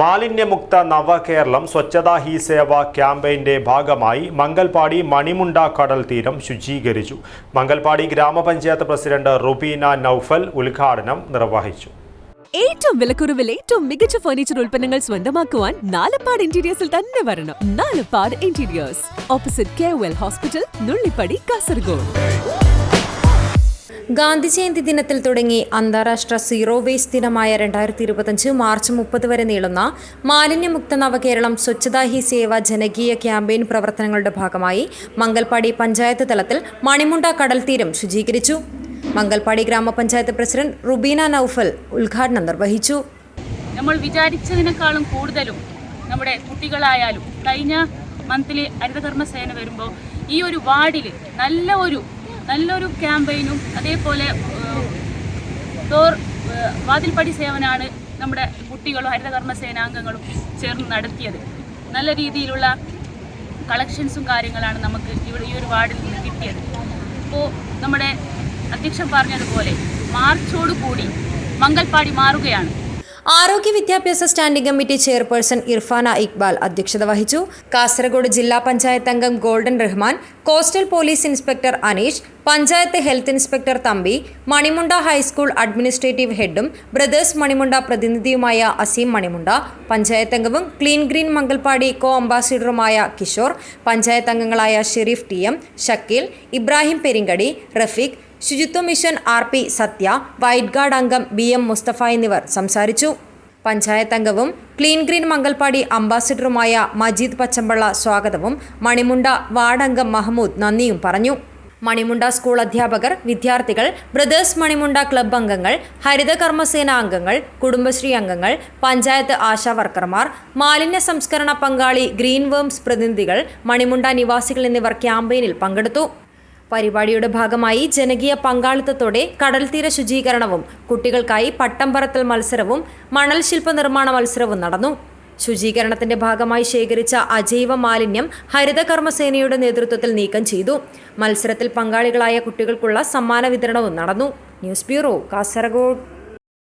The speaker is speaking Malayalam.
മാലിന്യമുക്ത നവകേരളം സ്വച്ഛതാ ഹി സേവ ക്യാമ്പയിന്റെ ഭാഗമായി മംഗൽപാടി മണിമുണ്ട കടൽ തീരം ശുചീകരിച്ചു. മംഗൽപാടി ഗ്രാമപഞ്ചായത്ത് പ്രസിഡന്റ് റുബീന നൌഫൽ ഉദ്ഘാടനം നിർവഹിച്ചു. ഏറ്റവും വിലക്കുറവിൽ ഏറ്റവും മികച്ച ഫർണിച്ചർ ഉൽപ്പന്നങ്ങൾ സ്വന്തമാക്കുവാൻ നാലപ്പാട് ഇന്റീരിയേഴ്സിൽ തന്നെ വരണം. Nalappad interiors opposite K hospital Nullippady Kasaragod Gandhi Jayanti ദിനത്തിൽ തുടങ്ങി അന്താരാഷ്ട്ര സീറോ വേസ്റ്റ് ദിനമായ രണ്ടായിരത്തി ഇരുപത്തഞ്ച് മാർച്ച് മുപ്പത് വരെ നീളുന്ന മാലിന്യമുക്ത നവകേരളം സ്വച്ഛതാ ഹി സേവ ജനകീയ ക്യാമ്പയിൻ പ്രവർത്തനങ്ങളുടെ ഭാഗമായി മംഗൽപാടി പഞ്ചായത്ത് തലത്തിൽ മണിമുണ്ട കടൽ തീരം ശുചീകരിച്ചു. മംഗൽപാടി ഗ്രാമപഞ്ചായത്ത് പ്രസിഡന്റ് റുബീന നൌഫൽ ഉദ്ഘാടനം നിർവഹിച്ചു. നമ്മൾ വിചാരിച്ചതിനേക്കാളും കൂടുതലും നമ്മുടെ കുട്ടികളായാലും കഴിഞ്ഞ മന്ത്ലി ഹരിതകർമ്മ സേന വരുമ്പോൾ ഈ ഒരു വാർഡിൽ നല്ല ഒരു നല്ലൊരു ക്യാമ്പയിനും അതേപോലെ ഡോർ വാതിൽപ്പടി സേവനമാണ് നമ്മുടെ കുട്ടികളും ഹരിതകർമ്മ സേനാംഗങ്ങളും ചേർന്ന് നടത്തിയത്. നല്ല രീതിയിലുള്ള കളക്ഷൻസും കാര്യങ്ങളാണ് നമുക്ക് ഇവിടെ ഈ ഒരു വാർഡിൽ നിന്ന് കിട്ടിയത്. അപ്പോൾ നമ്മുടെ അധ്യക്ഷൻ പറഞ്ഞതുപോലെ മാർച്ചോടുകൂടി മംഗൽപ്പാടി മാറുകയാണ്. ആരോഗ്യ വിദ്യാഭ്യാസ standing committee chairperson Irfana Iqbal അധ്യക്ഷത വഹിച്ചു. കാസർഗോഡ് ജില്ലാ പഞ്ചായത്ത് അംഗം golden Rahman coastal police inspector Aneesh panchayat health inspector Thampi Manimunda high school administrative ഹെഡും brothers Manimunda പ്രതിനിധിയുമായ അസീം മണിമുണ്ട പഞ്ചായത്ത് അംഗവും ക്ലീൻ ഗ്രീൻ മംഗൽപാടി കോ അംബാസിഡറുമായ കിഷോർ പഞ്ചായത്ത് അംഗങ്ങളായ ഷെരീഫ് ടി എം ഷക്കീൽ ഇബ്രാഹിം പെരിങ്കടി റഫീഖ് ശുചിത്വ mission R P Sathya white guard അംഗം ബി എം മുസ്തഫ എന്നിവർ സംസാരിച്ചു. പഞ്ചായത്ത് അംഗവും ക്ലീൻ ഗ്രീൻ മംഗൽപാടി അംബാസിഡറുമായ മജീദ് പച്ചമ്പള്ള സ്വാഗതവും മണിമുണ്ട വാർഡ് അംഗം മഹമ്മൂദ് നന്ദിയും പറഞ്ഞു. മണിമുണ്ട സ്കൂൾ അധ്യാപകർ വിദ്യാർത്ഥികൾ ബ്രദേഴ്സ് മണിമുണ്ട ക്ലബ് അംഗങ്ങൾ ഹരിത കർമ്മസേന അംഗങ്ങൾ കുടുംബശ്രീ അംഗങ്ങൾ പഞ്ചായത്ത് ആശാ വർക്കർമാർ മാലിന്യ സംസ്കരണ പങ്കാളി ഗ്രീൻ വേംസ് പ്രതിനിധികൾ മണിമുണ്ട നിവാസികൾ എന്നിവർ ക്യാമ്പയിനിൽ പങ്കെടുത്തു. പരിപാടിയുടെ ഭാഗമായി ജനകീയ പങ്കാളിത്തത്തോടെ കടൽത്തീര ശുചീകരണവും കുട്ടികൾക്കായി പട്ടം പറത്തൽ മത്സരവും മണൽ ശില്പ നിർമ്മാണ മത്സരവും നടന്നു. ശുചീകരണത്തിന്റെ ഭാഗമായി ശേഖരിച്ച അജൈവ മാലിന്യം ഹരിതകർമ്മസേനയുടെ നേതൃത്വത്തിൽ നീക്കം ചെയ്തു. മത്സരത്തിൽ പങ്കാളികളായ കുട്ടികൾക്കുള്ള സമ്മാന വിതരണവും നടന്നു. News bureau Kasaragod.